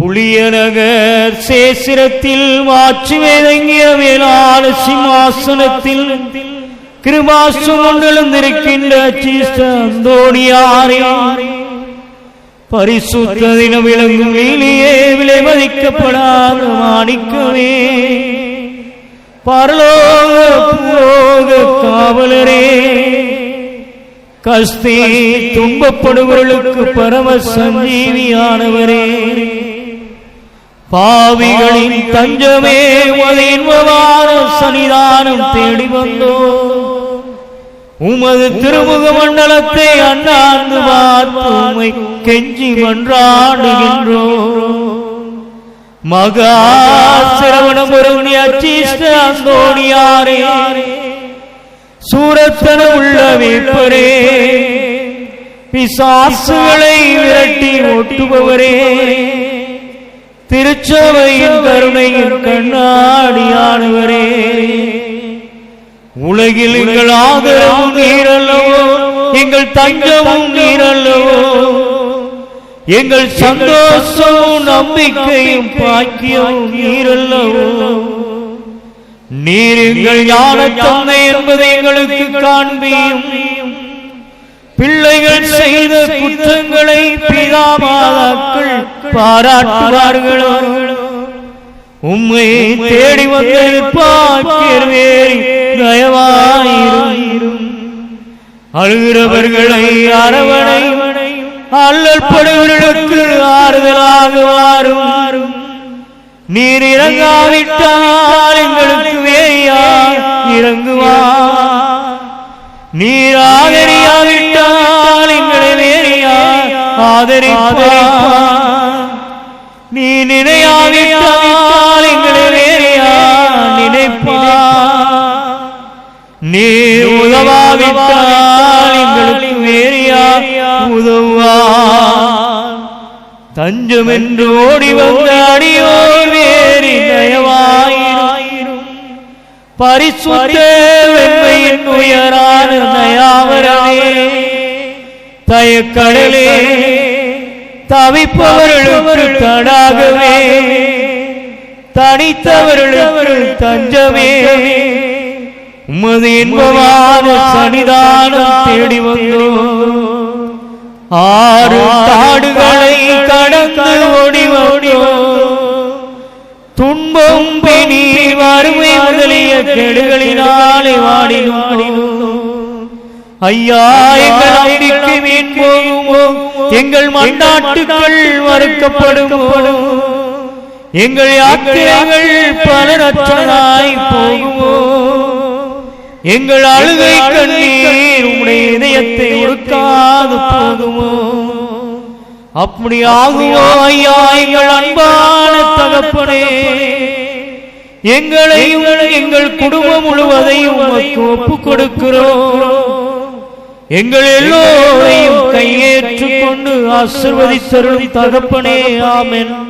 புளியநகர் சேசிரத்தில் மாற்றி வேதங்கிய வேளாண் சிம்மாசனத்தில் கிருபாசுமண்டலந்திருக்கின்ற அந்தோணியாரே பரிசுத்த தினம் விளங்கும் வெளியே விலை மதிக்கப்படாத மாணிக்கமே. பரலோக பூலோக காவலரே. கஸ்தி துன்பப்படுபவர்களுக்கு பரம சஞ்சீவியானவரே. பாவிகளின் தஞ்சமே உமது இன்பமான சன்னிதானம் தேடி வந்தோம் உமது திருமுக மண்டலத்தை அண்ணாந்து பார்த்து உம்மை கெஞ்சி மன்றாடுகின்றோ. மகா சிரவணம் பொருந்தி அச்சீஷ்ட அந்தோணியாரே சூரத்தன உள்ள வேப்பரே பிசாசுகளை விரட்டி ஒட்டுபவரே திருச்சபையின் கருணையின் கண்ணாடியானவரே உலகில் எங்கள் ஆதரவும் நீரல்லவோ எங்கள் தஞ்சமும் நீரல்லவோ. எங்கள் சந்தோஷமும் நம்பிக்கையும் பாக்கியமும் நீரல்லவோ. நீர் எங்கள் ஞான தந்தை என்பதை எங்களுக்கு காண்பியும். பிள்ளைகள் செய்த குற்றங்களை பிதாமாதாக்கள் பாராட்டுவார்களோ? உம்மை தேடி வந்திருப்பாக்கியர்வேறி தயவாயிரும். அழுகிறவர்களை அரவணை அல்லல் படுவர்களுக்கு ஆறுதலாக வாரும் நீர் இறங்காவிட்டால் எங்களுக்கு வேயா இறங்குவார். நீர் ஆதரியாவிட்டால் எங்களை வேறியா ஆதரிப்பார். நீ உதவாவிட்டால் எங்களுக்கு வேறியா? உதவா. தஞ்சம் என்று ஓடி வந்த அடியோர் வேறி தயவாயிரும். பரிசுத்த வெண்மையின் உயரான தயாவரவே தயக்கடலே தவிப்பவர்களுக்கு தடாகவே தனித்தவர்களுக்கு தஞ்சமே. உமது இன்பமான சனிதானம் தேடி வந்தோ ஆறு காடுகளை கடந்து ஓடி ஓடிவோ துன்பம் பிணி வறுமை முதலிய கெடுகளினாலே வாடி ஐயா எங்கள் நம்பிக்கை மீன் போகுமோ? எங்கள் மண்ணாட்டுக்கள் மறுக்கப்படுமோ எங்கள் யாத்திரைகள் பலரற்றனாய் போகுமோ எங்கள் அழுகை கண்ணீர் உம்முடைய இதயத்தை உருக்காது போகுமோ அப்படி ஆகுமோ ஐயா எங்கள் அன்பான தகப்பனே. எங்களையும் எங்கள் குடும்பம் முழுவதையும் உமக்கு ஒப்பு கொடுக்கிறோம் எங்கள் எல்லோரையும் கையேற்றுக் கொண்டு ஆசிர்வதித்தருளும் தகப்பனே. ஆமென்.